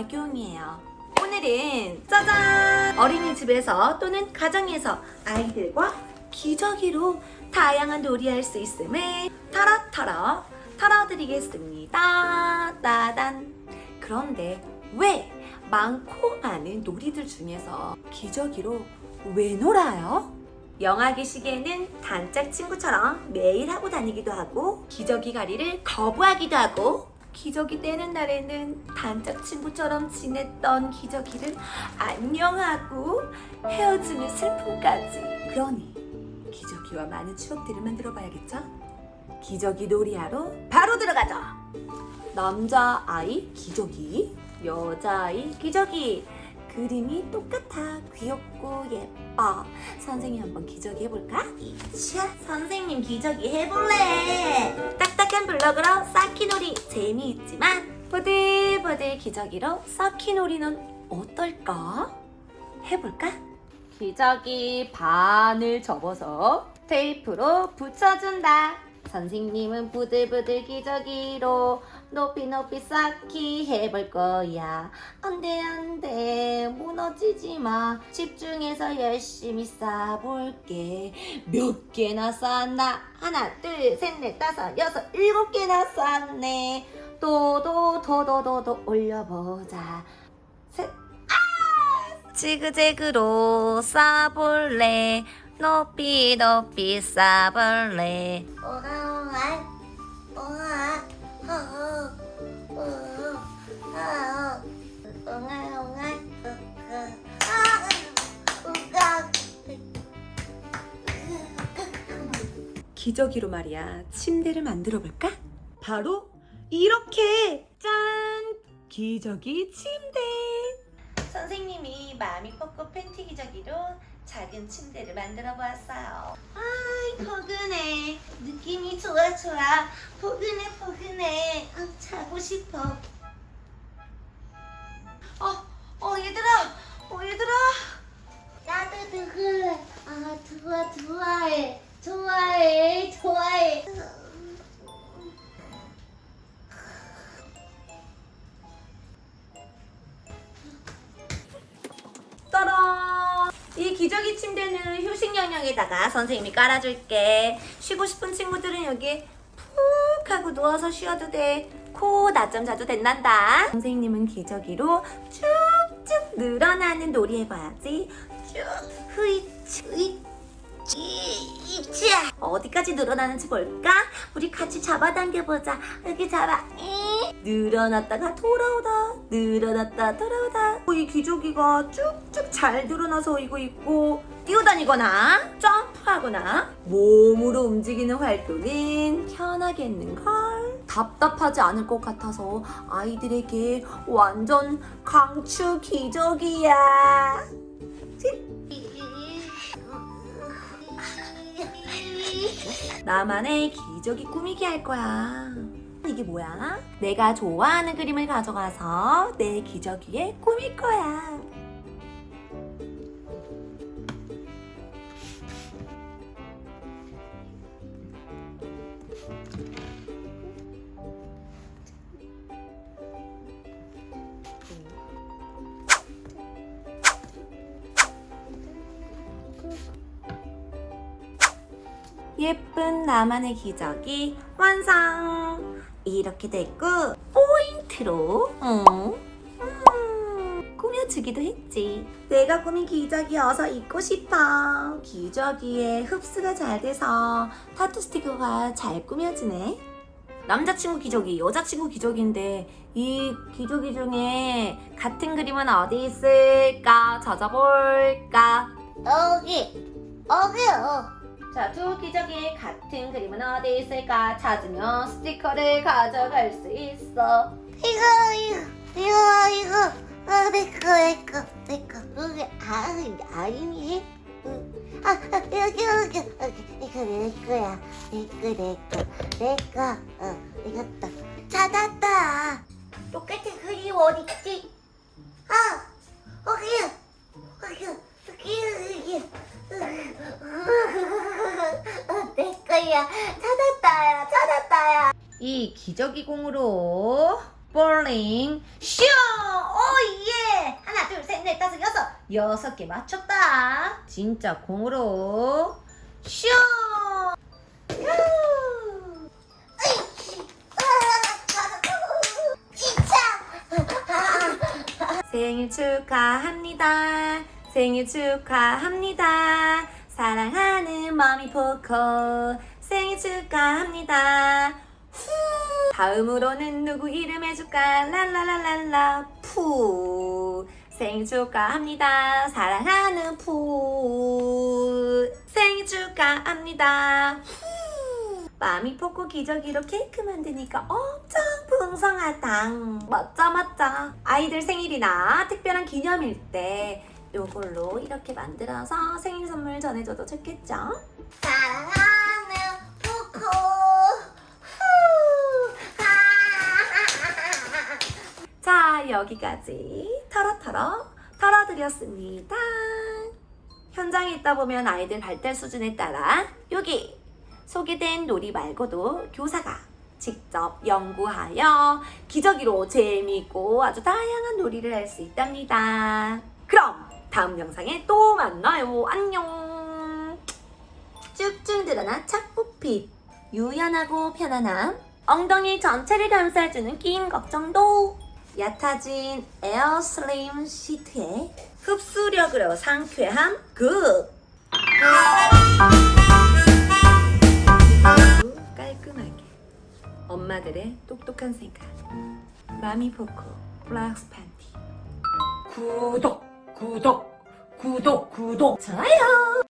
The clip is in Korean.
박용이에요. 오늘은 짜잔! 어린이집에서 또는 가정에서 아이들과 기저귀로 다양한 놀이할 수 있음을 털어털어 털어드리겠습니다. 따단. 그런데 왜 많고 많은 놀이들 중에서 기저귀로 왜 놀아요? 영아기 시기에는 단짝 친구처럼 매일 하고 다니기도 하고 기저귀 가리를 거부하기도 하고 기저귀 떼는 날에는 단짝 친구처럼 지냈던 기저귀를 안녕하고 헤어지는 슬픔까지. 그러니 기저귀와 많은 추억들을 만들어 봐야겠죠? 기저귀 놀이하러 바로 들어가자 남자 아이 기저귀 여자 아이 기저귀 그림이 똑같아 귀엽고 예뻐 선생님 한번 기저귀 해볼까? 차 선생님 기저귀 해볼래 딱딱한 블럭으로 쌓기놀이 재미있지만 보들보들 기저귀로 쌓기놀이는 어떨까? 해볼까? 기저귀 반을 접어서 테이프로 붙여준다 선생님은 부들부들 기저귀로 높이 높이 쌓기 해볼 거야. 안돼 안돼. 무너지지 마. 집중해서 열심히 쌓아볼게. 몇 개나 쌓았나? 하나 둘 셋 넷 다섯 여섯 일곱 개나 쌓았네. 또또도도도도 올려보자. 셋. 아! 지그재그로 쌓아볼래. 높이 높이 쌓아볼래. 오아오아 기저귀로 말이야. 침대를 만들어 볼까? 바로 이렇게. 짠! 기저귀 침대. 선생님이 마음이 뻗고 팬티 기저귀로 작은 침대를 만들어 보았어요. 아이 포근해. 느낌이 좋아 좋아. 포근해 포근해. 아, 자고 싶어 어, 이 기저귀 침대는 휴식 영역에다가 선생님이 깔아줄게. 쉬고 싶은 친구들은 여기에 푹 하고 누워서 쉬어도 돼 코 낮잠 자도 된단다. 선생님은 기저귀로 쭉쭉 늘어나는 놀이 해봐야지. 쭉 흐이치 흐이치 어디까지 늘어나는지 볼까? 우리 같이 잡아당겨보자. 여기 잡아. 이. 늘어났다가 돌아오다 늘어났다 돌아오다. 어, 이 기저귀가 쭉쭉 잘 늘어나서 이거 입고 뛰어다니거나 점프하거나 몸으로 움직이는 활동은 편하겠는걸. 답답하지 않을 것 같아서 아이들에게 완전 강추 기저귀야. 나만의 기저귀 꾸미기 할 거야. 이게 뭐야? 내가 좋아하는 그림을 가져가서 내 기저귀에 꾸밀 거야. 예쁜 나만의 기저귀 완성! 이렇게 됐고 포인트로 음, 음, 꾸며주기도 했지 내가 꾸민 기저귀 어서 입고 싶어 기저귀에 흡수가 잘 돼서 타투 스티커가 잘 꾸며지네 남자친구 기저귀, 여자친구 기저귀인데 이 기저귀 중에 같은 그림은 어디 있을까? 찾아볼까? 여기 여기요 자, 두 기저귀에 같은 그림은 어디 있을까? 찾으면 스티커를 가져갈 수 있어. 이거 이거 이거 이거. 아 내꺼 내꺼 내꺼 여기 아 아니니? 응. 아, 아 여기 여기 여기. 이거 내 거야. 내꺼 내꺼 어 이것도. 찾았다. 똑같은 그림 어딨지 내 거야 찾았다야 찾았다야 이 기저귀 공으로 볼링 슈! 오 여섯 개 맞췄다. 진짜 공으로 슈! 후! 생일 축하합니다. 생일 축하합니다. 사랑하는 머미 포코 생일 축하합니다. 후. 다음으로는 누구 이름 해줄까? 랄랄랄랄라 푸 생일 축하합니다. 사랑하는 푸 생일 축하합니다. 후. 마미 포코 기저귀로 케이크 만드니까 엄청 풍성하다. 맞자 맞자. 아이들 생일이나 특별한 기념일 때 요걸로 이렇게 만들어서 생일 선물 전해줘도 좋겠죠? 사랑하는 포코 자, 여기까지 털어털어 털어드렸습니다. 현장에 있다 보면 아이들 발달 수준에 따라 여기 소개된 놀이 말고도 교사가 직접 연구하여 기저귀로 재미있고 아주 다양한 놀이를 할 수 있답니다. 그럼 다음 영상에 또 만나요. 안녕. 쭉쭉 드러나 착붙핏 유연하고 편안함 엉덩이 전체를 감싸주는 끼임 걱정도 얕아진 에어 슬림 시트에 흡수력으로 상쾌함 굿. 깔끔하게. 엄마들의 똑똑한 생각. 마미포코 블락스 팬티. 구독, 구독, 구독, 구독. 좋아요